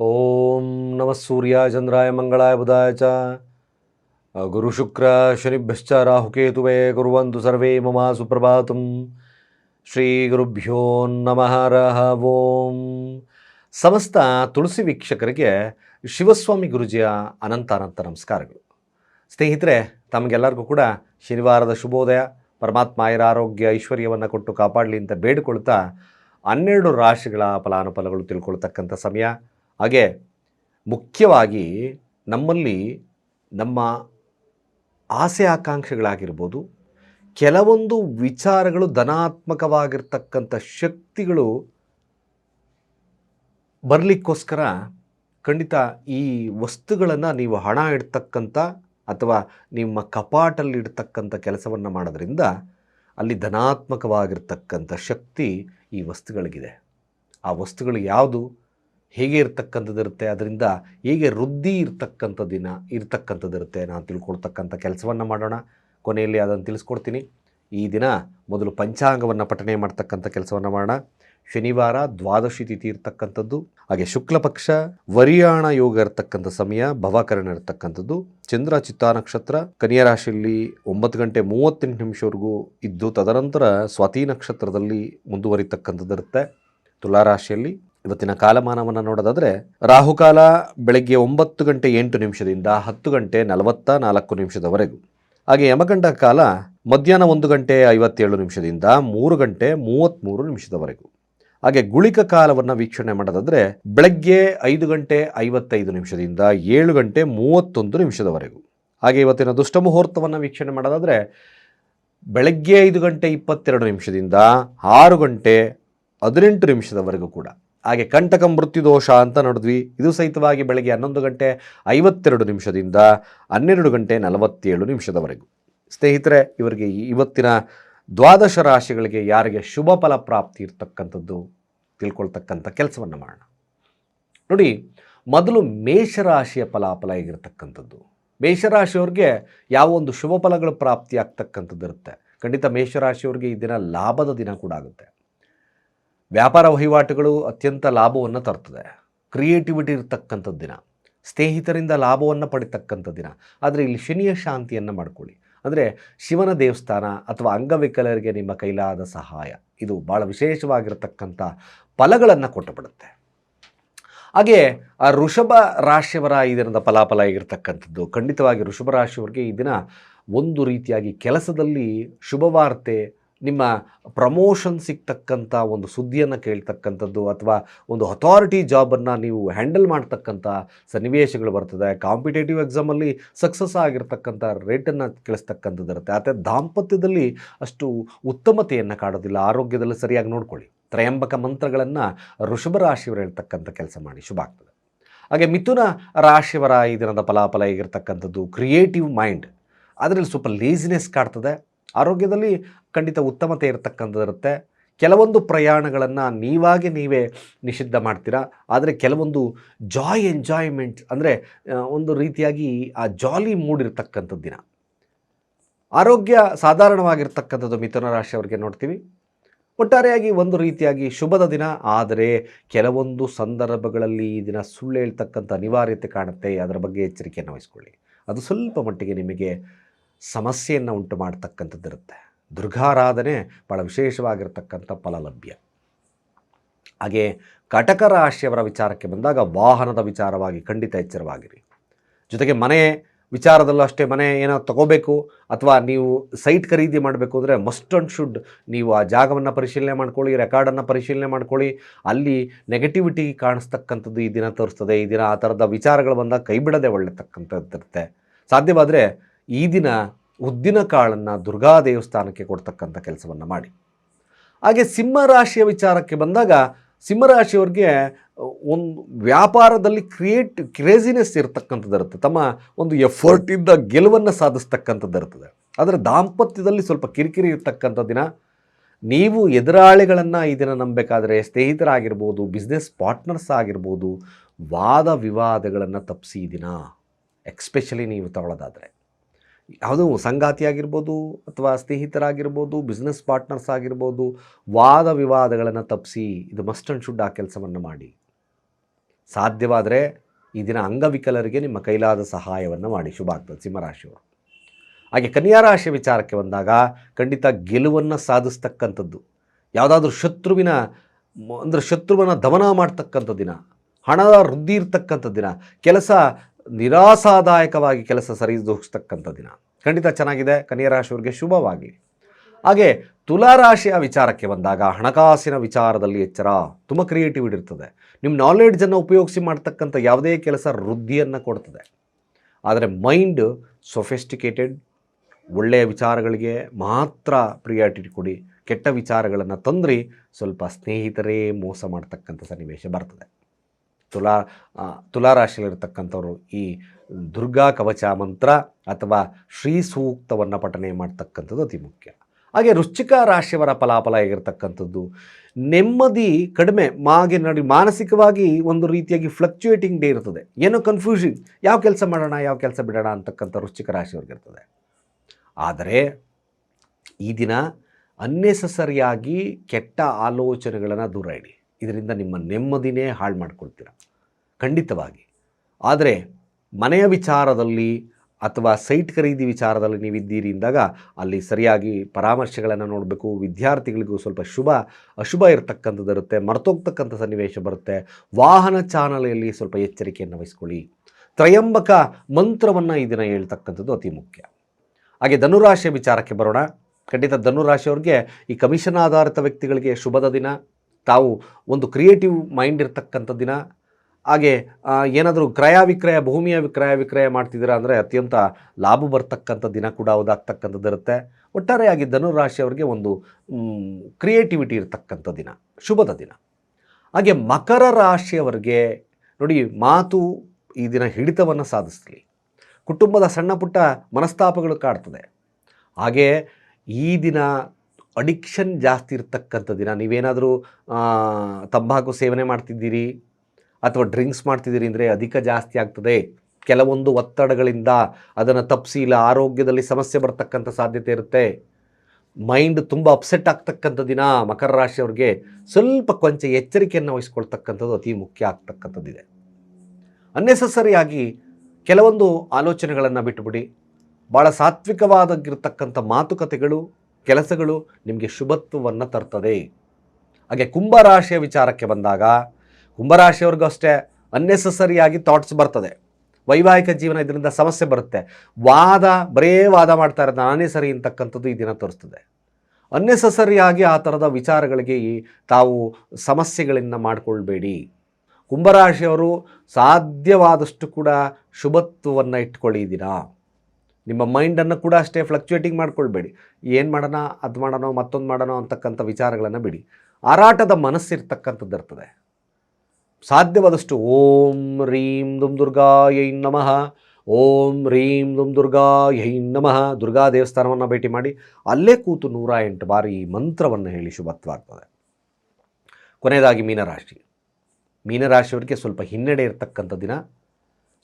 ಓಂ ನಮಃ ಸೂರ್ಯ ಚಂದ್ರಾಯ ಮಂಗಳಾಯ ಬುಧಾಯ ಚ ಗುರು ಶುಕ್ರ ಶನಿಭ್ಯಶ್ಚ ರಾಹುಕೇತುವೆ ಕುರುವಂತು ಸರ್ವೇ ಮಮ ಸುಪ್ರಭಾತಂ ಶ್ರೀ ಗುರುಭ್ಯೋ ನಮಃ ರಹ ಓಂ ಸಮಸ್ತ ತುಳಸಿ ವೀಕ್ಷಕರಿಗೆ ಶಿವಸ್ವಾಮಿ ಗುರುಜಿಯ ಅನಂತ ಅನಂತ ನಮಸ್ಕಾರಗಳು. ಸ್ನೇಹಿತರೆ, ತಮಗೆಲ್ಲರಿಗೂ ಕೂಡ ಶನಿವಾರದ ಶುಭೋದಯ, ಪರಮಾತ್ಮ ಆಯುರ ಆರೋಗ್ಯ, ಐಶ್ವರ್ಯವನ್ನು ಕೊಟ್ಟು ಕಾಪಾಡಲಿ ಅಂತ ಬೇಡಿಕೊಳ್ತಾ ಹನ್ನೆರಡು ರಾಶಿಗಳ ಫಲಾನುಫಲಗಳು ತಿಳ್ಕೊಳ್ತಕ್ಕಂಥ ಸಮಯ. ಹಾಗೆ ಮುಖ್ಯವಾಗಿ ನಮ್ಮಲ್ಲಿ ನಮ್ಮ ಆಸೆ ಆಕಾಂಕ್ಷೆಗಳಾಗಿರ್ಬೋದು, ಕೆಲವೊಂದು ವಿಚಾರಗಳು ಧನಾತ್ಮಕವಾಗಿರ್ತಕ್ಕಂಥ ಶಕ್ತಿಗಳು ಬರಲಿಕ್ಕೋಸ್ಕರ ಖಂಡಿತ ಈ ವಸ್ತುಗಳನ್ನು ನೀವು ಹಣ ಇಡ್ತಕ್ಕಂಥ ಅಥವಾ ನಿಮ್ಮ ಕಪಾಟಲ್ಲಿ ಇಡ್ತಕ್ಕಂಥ ಕೆಲಸವನ್ನು ಮಾಡೋದ್ರಿಂದ ಅಲ್ಲಿ ಧನಾತ್ಮಕವಾಗಿರ್ತಕ್ಕಂಥ ಶಕ್ತಿ ಈ ವಸ್ತುಗಳಿಗಿದೆ. ಆ ವಸ್ತುಗಳು ಯಾವುದು? ಹೇಗೆ ಇರ್ತಕ್ಕಂಥದ್ದಿರುತ್ತೆ ಅದರಿಂದ ಹೇಗೆ ವೃದ್ಧಿ ಇರ್ತಕ್ಕಂಥ ದಿನ ಇರ್ತಕ್ಕಂಥದ್ದಿರುತ್ತೆ ನಾನು ತಿಳ್ಕೊಳ್ತಕ್ಕಂಥ ಕೆಲಸವನ್ನು ಮಾಡೋಣ. ಕೊನೆಯಲ್ಲಿ ಅದನ್ನು ತಿಳಿಸ್ಕೊಡ್ತೀನಿ. ಈ ದಿನ ಮೊದಲು ಪಂಚಾಂಗವನ್ನು ಪಠನೆ ಮಾಡ್ತಕ್ಕಂಥ ಕೆಲಸವನ್ನು ಮಾಡೋಣ. ಶನಿವಾರ ದ್ವಾದಶಿ ತಿಥಿ ಇರ್ತಕ್ಕಂಥದ್ದು, ಹಾಗೆ ಶುಕ್ಲಪಕ್ಷ, ವರಿಯಾಣ ಯೋಗ ಇರತಕ್ಕಂಥ ಸಮಯ, ಭವಾಕರಣ ಇರತಕ್ಕಂಥದ್ದು, ಚಂದ್ರ ಚಿತ್ತಾ ನಕ್ಷತ್ರ ಕನ್ಯಾ ರಾಶಿಯಲ್ಲಿ ಒಂಬತ್ತು ಗಂಟೆ ಮೂವತ್ತೆಂಟು ನಿಮಿಷವರೆಗೂ ಇದ್ದು, ತದನಂತರ ಸ್ವಾತಿ ನಕ್ಷತ್ರದಲ್ಲಿ ಮುಂದುವರಿತಕ್ಕಂಥದ್ದಿರುತ್ತೆ ತುಲಾರಾಶಿಯಲ್ಲಿ ಇವತ್ತಿನ ಕಾಲಮಾನವನ್ನು ನೋಡೋದಾದರೆ ರಾಹುಕಾಲ ಬೆಳಗ್ಗೆ ಒಂಬತ್ತು ಗಂಟೆ ಎಂಟು ನಿಮಿಷದಿಂದ ಹತ್ತು ಗಂಟೆ ನಲವತ್ತ ನಾಲ್ಕು ನಿಮಿಷದವರೆಗೂ. ಹಾಗೆ ಯಮಗಂಡ ಕಾಲ ಮಧ್ಯಾಹ್ನ ಒಂದು ಗಂಟೆ ಐವತ್ತೇಳು ನಿಮಿಷದಿಂದ ಮೂರು ಗಂಟೆ ಮೂವತ್ತ್ಮೂರು ನಿಮಿಷದವರೆಗೂ. ಹಾಗೆ ಗುಳಿಕ ಕಾಲವನ್ನು ವೀಕ್ಷಣೆ ಮಾಡೋದಾದರೆ ಬೆಳಗ್ಗೆ ಐದು ಗಂಟೆ ಐವತ್ತೈದು ನಿಮಿಷದಿಂದ ಏಳು ಗಂಟೆ ಮೂವತ್ತೊಂದು ನಿಮಿಷದವರೆಗೂ. ಹಾಗೆ ಇವತ್ತಿನ ದುಷ್ಟ ಮುಹೂರ್ತವನ್ನು ವೀಕ್ಷಣೆ ಮಾಡೋದಾದರೆ ಬೆಳಗ್ಗೆ ಐದು ಗಂಟೆ ಇಪ್ಪತ್ತೆರಡು ನಿಮಿಷದಿಂದ ಆರು ಗಂಟೆ ಹದಿನೆಂಟು ನಿಮಿಷದವರೆಗೂ ಕೂಡ. ಹಾಗೆ ಕಂಟಕ ಮೃತ್ಯುದೋಷ ಅಂತ ನೋಡಿದ್ವಿ. ಇದು ಸಹಿತವಾಗಿ ಬೆಳಗ್ಗೆ ಹನ್ನೊಂದು ಗಂಟೆ ಐವತ್ತೆರಡು ನಿಮಿಷದಿಂದ ಹನ್ನೆರಡು ಗಂಟೆ ನಲವತ್ತೇಳು ನಿಮಿಷದವರೆಗೂ. ಸ್ನೇಹಿತರೆ, ಇವರಿಗೆ ಇವತ್ತಿನ ದ್ವಾದಶ ರಾಶಿಗಳಿಗೆ ಯಾರಿಗೆ ಶುಭ ಫಲ ಪ್ರಾಪ್ತಿ ಇರ್ತಕ್ಕಂಥದ್ದು ತಿಳ್ಕೊಳ್ತಕ್ಕಂಥ ಕೆಲಸವನ್ನು ಮಾಡೋಣ. ನೋಡಿ, ಮೊದಲು ಮೇಷರಾಶಿಯ ಫಲಾಫಲ ಹೇಗಿರ್ತಕ್ಕಂಥದ್ದು? ಮೇಷರಾಶಿಯವ್ರಿಗೆ ಯಾವ ಒಂದು ಶುಭ ಫಲಗಳು ಪ್ರಾಪ್ತಿ ಆಗ್ತಕ್ಕಂಥದ್ದು ಇರುತ್ತೆ. ಖಂಡಿತ ಮೇಷರಾಶಿಯವ್ರಿಗೆ ಈ ದಿನ ಲಾಭದ ದಿನ ಕೂಡ ಆಗುತ್ತೆ. ವ್ಯಾಪಾರ ವಹಿವಾಟುಗಳು ಅತ್ಯಂತ ಲಾಭವನ್ನು ತರ್ತದೆ. ಕ್ರಿಯೇಟಿವಿಟಿ ಇರತಕ್ಕಂಥ ದಿನ. ಸ್ನೇಹಿತರಿಂದ ಲಾಭವನ್ನು ಪಡಿತಕ್ಕಂಥ ದಿನ. ಆದರೆ ಇಲ್ಲಿ ಶನಿಯ ಶಾಂತಿಯನ್ನು ಮಾಡ್ಕೊಳ್ಳಿ. ಅಂದರೆ ಶಿವನ ದೇವಸ್ಥಾನ ಅಥವಾ ಅಂಗವಿಕಲರಿಗೆ ನಿಮ್ಮ ಕೈಲಾದ ಸಹಾಯ. ಇದು ಭಾಳ ವಿಶೇಷವಾಗಿರತಕ್ಕಂಥ ಫಲಗಳನ್ನು ಕೊಟ್ಟುಬಿಡುತ್ತೆ ಹಾಗೆ ಆ ಋಷಭ ರಾಶಿಯವರ ಈ ದಿನದ ಫಲಾಫಲ ಆಗಿರ್ತಕ್ಕಂಥದ್ದು. ಖಂಡಿತವಾಗಿ ಋಷಭ ರಾಶಿಯವರಿಗೆ ಈ ದಿನ ಒಂದು ರೀತಿಯಾಗಿ ಕೆಲಸದಲ್ಲಿ ಶುಭವಾರ್ತೆ ನಿಮ್ಮ ಪ್ರಮೋಷನ್ ಸಿಗ್ತಕ್ಕಂಥ ಒಂದು ಸುದ್ದಿಯನ್ನು ಕೇಳ್ತಕ್ಕಂಥದ್ದು ಅಥವಾ ಒಂದು ಅಥಾರಿಟಿ ಜಾಬನ್ನು ನೀವು ಹ್ಯಾಂಡಲ್ ಮಾಡ್ತಕ್ಕಂಥ ಸನ್ನಿವೇಶಗಳು ಬರ್ತದೆ. ಕಾಂಪಿಟೇಟಿವ್ ಎಕ್ಸಾಮಲ್ಲಿ ಸಕ್ಸಸ್ ಆಗಿರ್ತಕ್ಕಂಥ ರೇಟನ್ನು ಕೇಳಿಸ್ತಕ್ಕಂಥದ್ದು ಇರುತ್ತೆ. ಆದರೆ ದಾಂಪತ್ಯದಲ್ಲಿ ಅಷ್ಟು ಉತ್ತಮತೆಯನ್ನು ಕಾಡೋದಿಲ್ಲ. ಆರೋಗ್ಯದಲ್ಲಿ ಸರಿಯಾಗಿ ನೋಡ್ಕೊಳ್ಳಿ. ತ್ರಯಂಬಕ ಮಂತ್ರಗಳನ್ನು ವೃಷಭ ರಾಶಿಯವರು ಹೇಳ್ತಕ್ಕಂಥ ಕೆಲಸ ಮಾಡಿ. ಶುಭ ಆಗ್ತದೆ. ಹಾಗೆ ಮಿಥುನ ರಾಶಿಯವರ ಈ ದಿನದ ಫಲಾಫಲ ಹೇಗಿರ್ತಕ್ಕಂಥದ್ದು? ಕ್ರಿಯೇಟಿವ್ ಮೈಂಡ್ ಅದರಲ್ಲಿ ಸ್ವಲ್ಪ ಲೇಸಿನೆಸ್ ಕಾಡ್ತದೆ. ಆರೋಗ್ಯದಲ್ಲಿ ಖಂಡಿತ ಉತ್ತಮತೆ ಇರತಕ್ಕಂಥದ್ದಿರುತ್ತೆ. ಕೆಲವೊಂದು ಪ್ರಯಾಣಗಳನ್ನು ನೀವಾಗಿ ನೀವೇ ನಿಷಿದ್ಧ ಮಾಡ್ತೀರಾ? ಆದರೆ ಕೆಲವೊಂದು ಜಾಯ್ ಎಂಜಾಯ್ಮೆಂಟ್ ಅಂದರೆ ಒಂದು ರೀತಿಯಾಗಿ ಆ ಜಾಲಿ ಮೂಡ್ ಇರತಕ್ಕಂಥ ದಿನ. ಆರೋಗ್ಯ ಸಾಧಾರಣವಾಗಿರ್ತಕ್ಕಂಥದ್ದು ಮಿಥುನ ರಾಶಿಯವರಿಗೆ ನೋಡ್ತೀವಿ. ಒಟ್ಟಾರೆಯಾಗಿ ಒಂದು ರೀತಿಯಾಗಿ ಶುಭದ ದಿನ, ಆದರೆ ಕೆಲವೊಂದು ಸಂದರ್ಭಗಳಲ್ಲಿ ಈ ದಿನ ಸುಳ್ಳು ಹೇಳ್ತಕ್ಕಂಥ ಅನಿವಾರ್ಯತೆ ಕಾಣುತ್ತೆ. ಅದರ ಬಗ್ಗೆ ಎಚ್ಚರಿಕೆಯನ್ನು ವಹಿಸ್ಕೊಳ್ಳಿ. ಅದು ಸ್ವಲ್ಪ ಮಟ್ಟಿಗೆ ನಿಮಗೆ ಸಮಸ್ಯೆಯನ್ನು ಉಂಟು ಮಾಡ್ತಕ್ಕಂಥದ್ದಿರುತ್ತೆ ದುರ್ಗಾರಾಧನೆ ಭಾಳ ವಿಶೇಷವಾಗಿರ್ತಕ್ಕಂಥ ಫಲಲಭ್ಯ. ಹಾಗೆ ಕಟಕ ರಾಶಿಯವರ ವಿಚಾರಕ್ಕೆ ಬಂದಾಗ ವಾಹನದ ವಿಚಾರವಾಗಿ ಖಂಡಿತ ಎಚ್ಚರವಾಗಿರಿ. ಜೊತೆಗೆ ಮನೆ ವಿಚಾರದಲ್ಲೂ ಅಷ್ಟೇ ಮನೆ ಏನೋ ತಗೋಬೇಕು ಅಥವಾ ನೀವು ಸೈಟ್ ಖರೀದಿ ಮಾಡಬೇಕು ಅಂದರೆ ಮಸ್ಟ್ ಅಂಡ್ ಶುಡ್ ನೀವು ಆ ಜಾಗವನ್ನು ಪರಿಶೀಲನೆ ಮಾಡ್ಕೊಳ್ಳಿ ರೆಕಾರ್ಡನ್ನು ಪರಿಶೀಲನೆ ಮಾಡ್ಕೊಳ್ಳಿ. ಅಲ್ಲಿ ನೆಗೆಟಿವಿಟಿ ಕಾಣಿಸ್ತಕ್ಕಂಥದ್ದು ಈ ದಿನ ತೋರಿಸ್ತದೆ, ಈ ದಿನ ಆ ಥರದ ವಿಚಾರಗಳು ಬಂದಾಗ ಕೈ ಬಿಡದೆ ಒಳ್ಳೆತಕ್ಕಂಥದ್ದಿರುತ್ತೆ. ಸಾಧ್ಯವಾದರೆ ಈ ದಿನ ಉದ್ದಿನ ಕಾಳನ್ನು ದುರ್ಗಾ ದೇವಸ್ಥಾನಕ್ಕೆ ಕೊಡ್ತಕ್ಕಂಥ ಕೆಲಸವನ್ನು ಮಾಡಿ. ಹಾಗೆ ಸಿಂಹರಾಶಿಯ ವಿಚಾರಕ್ಕೆ ಬಂದಾಗ ಸಿಂಹರಾಶಿಯವ್ರಿಗೆ ಒಂದು ವ್ಯಾಪಾರದಲ್ಲಿ ಕ್ರಿಯೇಟ್, ಕ್ರೇಜಿನೆಸ್ ಇರತಕ್ಕಂಥದ್ದು ಇರುತ್ತೆ. ತಮ್ಮ ಒಂದು ಎಫರ್ಟಿಂದ ಗೆಲುವನ್ನು ಸಾಧಿಸ್ತಕ್ಕಂಥದ್ದು ಇರ್ತದೆ. ಆದರೆ ದಾಂಪತ್ಯದಲ್ಲಿ ಸ್ವಲ್ಪ ಕಿರಿಕಿರಿ ಇರ್ತಕ್ಕಂಥ ದಿನ. ನೀವು ಎದುರಾಳಿಗಳನ್ನು ಈ ದಿನ ನಂಬಬೇಕಾದ್ರೆ ಸ್ನೇಹಿತರಾಗಿರ್ಬೋದು ಬಿಸ್ನೆಸ್ ಪಾರ್ಟ್ನರ್ಸ್ ಆಗಿರ್ಬೋದು, ವಾದ ವಿವಾದಗಳನ್ನು ತಪ್ಪಿಸಿ ದಿನ. ಎಕ್ಸ್ಪೆಷಲಿ ನೀವು ತಗೊಳ್ಳೋದಾದರೆ. ಯಾವುದೋ ಸಂಗಾತಿ ಆಗಿರ್ಬೋದು ಅಥವಾ ಸ್ನೇಹಿತರಾಗಿರ್ಬೋದು ಬಿಸ್ನೆಸ್ ಪಾರ್ಟ್ನರ್ಸ್ ಆಗಿರ್ಬೋದು, ವಾದ ವಿವಾದಗಳನ್ನು ತಪ್ಪಿಸಿ ಇದು ಮಸ್ಟ್ ಅಂಡ್ ಶುಡ್ ಆ ಕೆಲಸವನ್ನು ಮಾಡಿ. ಸಾಧ್ಯವಾದರೆ ಈ ದಿನ ಅಂಗವಿಕಲರಿಗೆ ನಿಮ್ಮ ಕೈಲಾದ ಸಹಾಯವನ್ನು ಮಾಡಿ. ಶುಭ ಆಗ್ತದೆ ಸಿಂಹರಾಶಿಯವರು. ಹಾಗೆ ಕನ್ಯಾ ರಾಶಿಯ ವಿಚಾರಕ್ಕೆ ಬಂದಾಗ ಖಂಡಿತ ಗೆಲುವನ್ನು ಸಾಧಿಸ್ತಕ್ಕಂಥದ್ದು. ಯಾವುದಾದ್ರೂ ಶತ್ರುವಿನ ಅಂದರೆ ಅಂದ್ರೆ ಶತ್ರುವನ್ನು ದಮನ ಮಾಡ್ತಕ್ಕಂಥ ದಿನ, ಹಣದ ವೃದ್ಧಿ ಇರ್ತಕ್ಕಂಥ ದಿನ, ಕೆಲಸ ನಿರಾಸಾದಾಯಕವಾಗಿ ಕೆಲಸ ಸರಿದೂಗಿಸ್ತಕ್ಕಂಥ ದಿನ. ಖಂಡಿತ ಚೆನ್ನಾಗಿದೆ. ಕನ್ಯಾ ರಾಶಿಯವರಿಗೆ ಶುಭವಾಗಲಿ. ಹಾಗೆ ತುಲಾರಾಶಿಯ ವಿಚಾರಕ್ಕೆ ಬಂದಾಗ ಹಣಕಾಸಿನ ವಿಚಾರದಲ್ಲಿ ಎಚ್ಚರ ತುಂಬ ಕ್ರಿಯೇಟಿವಿಟಿ ಇರ್ತದೆ ನಿಮ್ಮ ನಾಲೆಡ್ಜನ್ನು ಉಪಯೋಗಿಸಿ ಮಾಡ್ತಕ್ಕಂಥ ಯಾವುದೇ ಕೆಲಸ ವೃದ್ಧಿಯನ್ನು ಕೊಡ್ತದೆ. ಆದರೆ ಮೈಂಡ್ ಸೊಫೆಸ್ಟಿಕೇಟೆಡ್ ಒಳ್ಳೆಯ ವಿಚಾರಗಳಿಗೆ ಮಾತ್ರ ಪ್ರಿಯಾರಿಟಿ ಕೊಡಿ ಕೆಟ್ಟ ವಿಚಾರಗಳನ್ನು ತಂದ್ರಿ ಸ್ವಲ್ಪ ಸ್ನೇಹಿತರೇ ಮೋಸ ಮಾಡ್ತಕ್ಕಂಥ ಸನ್ನಿವೇಶ ಬರ್ತದೆ. ತುಲಾ ತುಲಾ ತುಲಾರಾಶಿಯಲ್ಲಿರ್ತಕ್ಕಂಥವ್ರು ಈ ದುರ್ಗಾ ಕವಚ ಮಂತ್ರ ಅಥವಾ ಶ್ರೀ ಸೂಕ್ತವನ್ನು ಪಠನೆ ಮಾಡ್ತಕ್ಕಂಥದ್ದು ಅತಿ ಮುಖ್ಯ. ಹಾಗೆ ವೃಶ್ಚಿಕ ರಾಶಿಯವರ ಫಲಾಫಲ ಆಗಿರ್ತಕ್ಕಂಥದ್ದು ನೆಮ್ಮದಿ ಕಡಿಮೆ ಮಾಗೆ ನೋಡಿ ಮಾನಸಿಕವಾಗಿ ಒಂದು ರೀತಿಯಾಗಿ ಫ್ಲಕ್ಚುಯೇಟಿಂಗ್ ಡೇ ಇರ್ತದೆ. ಏನೋ ಕನ್ಫ್ಯೂಷನ್ ಯಾವ ಕೆಲಸ ಮಾಡೋಣ, ಯಾವ ಕೆಲಸ ಬಿಡೋಣ ಅಂತಕ್ಕಂಥ ವೃಶ್ಚಿಕ ರಾಶಿಯವ್ರಿಗಿರ್ತದೆ ಆದರೆ ಈ ದಿನ ಅನ್ನೆಸಸರಿಯಾಗಿ ಕೆಟ್ಟ ಆಲೋಚನೆಗಳನ್ನು ದೂರ ಇಡಿ. ಇದರಿಂದ ನಿಮ್ಮ ನೆಮ್ಮದಿನೇ ಹಾಳು ಮಾಡ್ಕೊಳ್ತೀರ. ಖಂಡಿತವಾಗಿ. ಆದರೆ ಮನೆಯ ವಿಚಾರದಲ್ಲಿ ಅಥವಾ ಸೈಟ್ ಖರೀದಿ ವಿಚಾರದಲ್ಲಿ ನೀವಿದ್ದೀರಿ ಅಂದಾಗ ಅಲ್ಲಿ ಸರಿಯಾಗಿ ಪರಾಮರ್ಶೆಗಳನ್ನು ನೋಡಬೇಕು, ವಿದ್ಯಾರ್ಥಿಗಳಿಗೂ ಸ್ವಲ್ಪ ಶುಭ, ಅಶುಭ ಇರತಕ್ಕಂಥದ್ದು ಇರುತ್ತೆ, ಮರ್ತೋಗ್ತಕ್ಕಂಥ ಸನ್ನಿವೇಶ ಬರುತ್ತೆ. ವಾಹನ ಚಾಲನೆಯಲ್ಲಿ ಸ್ವಲ್ಪ ಎಚ್ಚರಿಕೆಯನ್ನು ವಹಿಸ್ಕೊಳ್ಳಿ. ತ್ರಯಂಬಕ ಮಂತ್ರವನ್ನು ಈ ದಿನ ಹೇಳ್ತಕ್ಕಂಥದ್ದು ಅತಿ ಮುಖ್ಯ. ಹಾಗೆ ಧನುರಾಶಿಯ ವಿಚಾರಕ್ಕೆ ಬರೋಣ. ಖಂಡಿತ ಧನುರಾಶಿಯವ್ರಿಗೆ ಈ ಕಮಿಷನ್ ಆಧಾರಿತ ವ್ಯಕ್ತಿಗಳಿಗೆ ಶುಭದ ದಿನ. ತಾವು ಒಂದು ಕ್ರಿಯೇಟಿವ್ ಮೈಂಡ್ ಇರ್ತಕ್ಕಂಥ ದಿನ. ಹಾಗೆ ಏನಾದರೂ ಕ್ರಯ ವಿಕ್ರಯ, ಭೂಮಿಯ ವಿಕ್ರಯ ವಿಕ್ರಯ ಮಾಡ್ತಿದ್ದೀರಾ ಅಂದರೆ ಅತ್ಯಂತ ಲಾಭ ಬರ್ತಕ್ಕಂಥ ದಿನ ಕೂಡ ಹೌದಾಗ್ತಕ್ಕಂಥದ್ದು ಇರುತ್ತೆ. ಒಟ್ಟಾರೆಯಾಗಿ ಧನುರಾಶಿಯವರಿಗೆ ಒಂದು ಕ್ರಿಯೇಟಿವಿಟಿ ಇರತಕ್ಕಂಥ ದಿನ, ಶುಭದ ದಿನ. ಹಾಗೆ ಮಕರ ರಾಶಿಯವರಿಗೆ ನೋಡಿ ಮಾತು ಈ ದಿನ ಹಿಡಿತವನ್ನು ಸಾಧಿಸಲಿ. ಕುಟುಂಬದ ಸಣ್ಣ ಪುಟ್ಟ ಮನಸ್ತಾಪಗಳು ಕಾಡ್ತದೆ. ಹಾಗೆ ಈ ದಿನ ಅಡಿಕ್ಷನ್ ಜಾಸ್ತಿ ಇರ್ತಕ್ಕಂಥ ದಿನ ನೀವೇನಾದರೂ ತಂಬಾಕು ಸೇವನೆ ಮಾಡ್ತಿದ್ದೀರಿ ಅಥವಾ ಡ್ರಿಂಕ್ಸ್ ಮಾಡ್ತಿದ್ದೀರಿ ಅಂದರೆ ಅಧಿಕ ಜಾಸ್ತಿ ಆಗ್ತದೆ. ಕೆಲವೊಂದು ಒತ್ತಡಗಳಿಂದ ಅದನ್ನು ತಪ್ಪಿಸಿ ಇಲ್ಲ, ಆರೋಗ್ಯದಲ್ಲಿ ಸಮಸ್ಯೆ ಬರ್ತಕ್ಕಂಥ ಸಾಧ್ಯತೆ ಇರುತ್ತೆ. ಮೈಂಡ್ ತುಂಬ ಅಪ್ಸೆಟ್ ಆಗ್ತಕ್ಕಂಥ ದಿನ ಮಕರ ರಾಶಿಯವ್ರಿಗೆ ಸ್ವಲ್ಪ ಕೊಂಚ ಎಚ್ಚರಿಕೆಯನ್ನು ವಹಿಸ್ಕೊಳ್ತಕ್ಕಂಥದ್ದು ಅತಿ ಮುಖ್ಯ ಆಗ್ತಕ್ಕಂಥದ್ದಿದೆ. ಅನ್ನೆಸಸರಿಯಾಗಿ ಕೆಲವೊಂದು ಆಲೋಚನೆಗಳನ್ನು ಬಿಟ್ಟುಬಿಡಿ ಭಾಳ ಸಾತ್ವಿಕವಾದಾಗಿರ್ತಕ್ಕಂಥ ಮಾತುಕತೆಗಳು ಕೆಲಸಗಳು ನಿಮಗೆ ಶುಭತ್ವವನ್ನು ತರ್ತದೆ. ಹಾಗೆ ಕುಂಭರಾಶಿಯ ವಿಚಾರಕ್ಕೆ ಬಂದಾಗ ಕುಂಭರಾಶಿಯವ್ರಿಗೂ ಅಷ್ಟೇ ಅನ್ನೆಸಸರಿಯಾಗಿ ಥಾಟ್ಸ್ ಬರ್ತದೆ. ವೈವಾಹಿಕ ಜೀವನ ಇದರಿಂದ ಸಮಸ್ಯೆ ಬರುತ್ತೆ. ವಾದ, ಬರೇ ವಾದ ಮಾಡ್ತಾ ಇರೋದು ನಾನೇ ಸರಿ ಅಂತಕ್ಕಂಥದ್ದು ಈ ದಿನ ತೋರಿಸ್ತದೆ. ಅನ್ನೆಸಸರಿಯಾಗಿ ಆ ಥರದ ವಿಚಾರಗಳಿಗೆ ತಾವು ಸಮಸ್ಯೆಗಳನ್ನು ಮಾಡಿಕೊಳ್ಬೇಡಿ. ಕುಂಭರಾಶಿಯವರು ಸಾಧ್ಯವಾದಷ್ಟು ಕೂಡ ಶುಭತ್ವವನ್ನು ಇಟ್ಕೊಳ್ಳಿ ಈ ದಿನ. ನಿಮ್ಮ ಮೈಂಡನ್ನು ಕೂಡ ಅಷ್ಟೇ ಫ್ಲಕ್ಚುಯೇಟಿಂಗ್ ಮಾಡ್ಕೊಳ್ಬೇಡಿ. ಏನು ಮಾಡೋಣ ಅದು ಮಾಡೋಣ ಮತ್ತೊಂದು ಮಾಡೋಣ ಅಂತಕ್ಕಂಥ ವಿಚಾರಗಳನ್ನು ಬಿಡಿ. ಆರಾಟದ ಮನಸ್ಸಿರ್ತಕ್ಕಂಥದ್ದು ಇರ್ತದೆ. ಸಾಧ್ಯವಾದಷ್ಟು ಓಂ ರೀಂ ದುಮ್ ದುರ್ಗಾ ಯೈ ನಮಃ. ಓಂ ರೀಂ ದುಮ್ ದುರ್ಗಾ ಯೈ ನಮಃ. ದುರ್ಗಾ ದೇವಸ್ಥಾನವನ್ನು ಭೇಟಿ ಮಾಡಿ ಅಲ್ಲೇ ಕೂತು ನೂರ ಎಂಟು ಬಾರಿ ಈ ಮಂತ್ರವನ್ನು ಹೇಳಿ ಶುಭತ್ವಾಗ್ತದೆ. ಕೊನೆಯದಾಗಿ ಮೀನರಾಶಿ. ಮೀನರಾಶಿಯವರಿಗೆ ಸ್ವಲ್ಪ ಹಿನ್ನಡೆ ಇರತಕ್ಕಂಥ ದಿನ.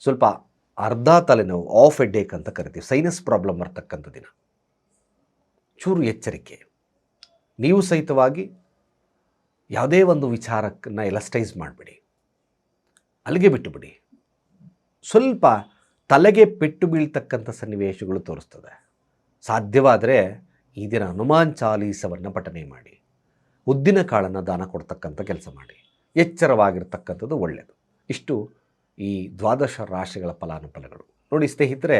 ಸ್ವಲ್ಪ ಅರ್ಧ ತಲೆನೋವು ಆಫ್ ಎಡ್ ಡೇಕ್ ಅಂತ ಕರಿತೀವಿ. ಸೈನಸ್ ಪ್ರಾಬ್ಲಮ್ ಬರ್ತಕ್ಕಂಥ ದಿನ. ಚೂರು ಎಚ್ಚರಿಕೆ. ನೀವು ಸಹಿತವಾಗಿ ಯಾವುದೇ ಒಂದು ವಿಚಾರಕ್ಕನ್ನು ಎಲಸ್ಟೈಸ್ ಮಾಡಿಬಿಡಿ. ಅಲ್ಲಿಗೆ ಬಿಟ್ಟುಬಿಡಿ. ಸ್ವಲ್ಪ ತಲೆಗೆ ಪೆಟ್ಟು ಬೀಳ್ತಕ್ಕಂಥ ಸನ್ನಿವೇಶಗಳು ತೋರಿಸ್ತದೆ. ಸಾಧ್ಯವಾದರೆ ಈ ದಿನ ಹನುಮಾನ್ ಚಾಲೀಸವನ್ನು ಪಠನೆ ಮಾಡಿ. ಉದ್ದಿನ ಕಾಳನ್ನು ದಾನ ಕೊಡ್ತಕ್ಕಂಥ ಕೆಲಸ ಮಾಡಿ. ಎಚ್ಚರವಾಗಿರ್ತಕ್ಕಂಥದ್ದು ಒಳ್ಳೆಯದು ಇಷ್ಟು ಈ ದ್ವಾದಶ ರಾಶಿಗಳ ಫಲಾನುಫಲಗಳು ನೋಡಿ ಸ್ನೇಹಿತರೆ,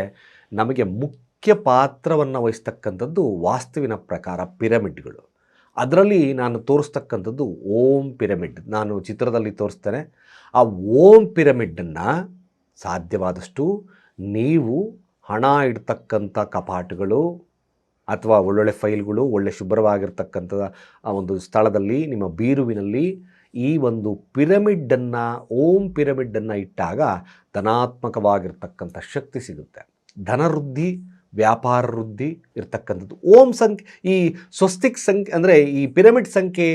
ನಮಗೆ ಮುಖ್ಯ ಪಾತ್ರವನ್ನು ವಹಿಸ್ತಕ್ಕಂಥದ್ದು ವಾಸ್ತುವಿನ ಪ್ರಕಾರ ಪಿರಮಿಡ್ಗಳು. ಅದರಲ್ಲಿ ನಾನು ತೋರಿಸ್ತಕ್ಕಂಥದ್ದು ಓಂ ಪಿರಮಿಡ್. ನಾನು ಚಿತ್ರದಲ್ಲಿ ತೋರಿಸ್ತೇನೆ. ಆ ಓಂ ಪಿರಮಿಡನ್ನು ಸಾಧ್ಯವಾದಷ್ಟು ನೀವು ಹಣ ಇಡ್ತಕ್ಕಂಥ ಕಪಾಟುಗಳು ಅಥವಾ ಒಳ್ಳೊಳ್ಳೆ ಫೈಲ್ಗಳು, ಒಳ್ಳೆ ಶುಭ್ರವಾಗಿರ್ತಕ್ಕಂಥ ಆ ಒಂದು ಸ್ಥಳದಲ್ಲಿ, ನಿಮ್ಮ ಬೀರುವಿನಲ್ಲಿ ಈ ಒಂದು ಪಿರಮಿಡ್ಡನ್ನು ಓಂ ಪಿರಮಿಡ್ಡನ್ನು ಇಟ್ಟಾಗ ಧನಾತ್ಮಕವಾಗಿರ್ತಕ್ಕಂಥ ಶಕ್ತಿ ಸಿಗುತ್ತೆ. ಧನವೃದ್ಧಿ, ವ್ಯಾಪಾರ ವೃದ್ಧಿ ಇರ್ತಕ್ಕಂಥದ್ದು. ಓಂ ಸಂಖ್ಯೆ ಈ ಸ್ವಸ್ತಿಕ್ ಸಂಖ್ಯೆ ಅಂದರೆ ಈ ಪಿರಮಿಡ್ ಸಂಖ್ಯೆ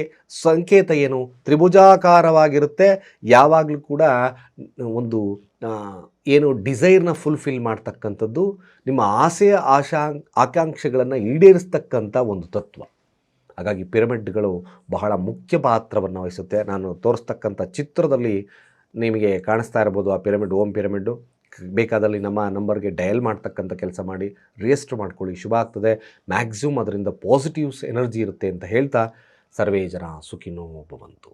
ಸಂಕೇತ ಏನು? ತ್ರಿಭುಜಾಕಾರವಾಗಿರುತ್ತೆ. ಯಾವಾಗಲೂ ಕೂಡ ಒಂದು ಏನು ಡಿಸೈರ್ನ ಫುಲ್ಫಿಲ್ ಮಾಡ್ತಕ್ಕಂಥದ್ದು, ನಿಮ್ಮ ಆಸೆಯ ಆಶಾ ಆಕಾಂಕ್ಷೆಗಳನ್ನು ಈಡೇರಿಸ್ತಕ್ಕಂಥ ಒಂದು ತತ್ವ. ಹಾಗಾಗಿ ಪಿರಮಿಡ್ಗಳು ಬಹಳ ಮುಖ್ಯ ಪಾತ್ರವನ್ನು ವಹಿಸುತ್ತೆ. ನಾನು ತೋರಿಸ್ತಕ್ಕಂಥ ಚಿತ್ರದಲ್ಲಿ ನಿಮಗೆ ಕಾಣಿಸ್ತಾ ಇರ್ಬೋದು ಆ ಪಿರಮಿಡ್ ಓಮ್ ಪಿರಮಿಡ್ಡು. ಬೇಕಾದಲ್ಲಿ ನಮ್ಮ ನಂಬರ್ಗೆ ಡಯಲ್ ಮಾಡ್ತಕ್ಕಂಥ ಕೆಲಸ ಮಾಡಿ ರಿಜಿಸ್ಟರ್ ಮಾಡ್ಕೊಳ್ಳಿ, ಶುಭ ಆಗ್ತದೆ. ಮ್ಯಾಕ್ಸಿಮಮ್ ಅದರಿಂದ ಪಾಸಿಟಿವ್ಸ್ ಎನರ್ಜಿ ಇರುತ್ತೆ ಅಂತ ಹೇಳ್ತಾ ಸರ್ವೇ ಜನ ಸುಖಿನೋ ಭವಂತು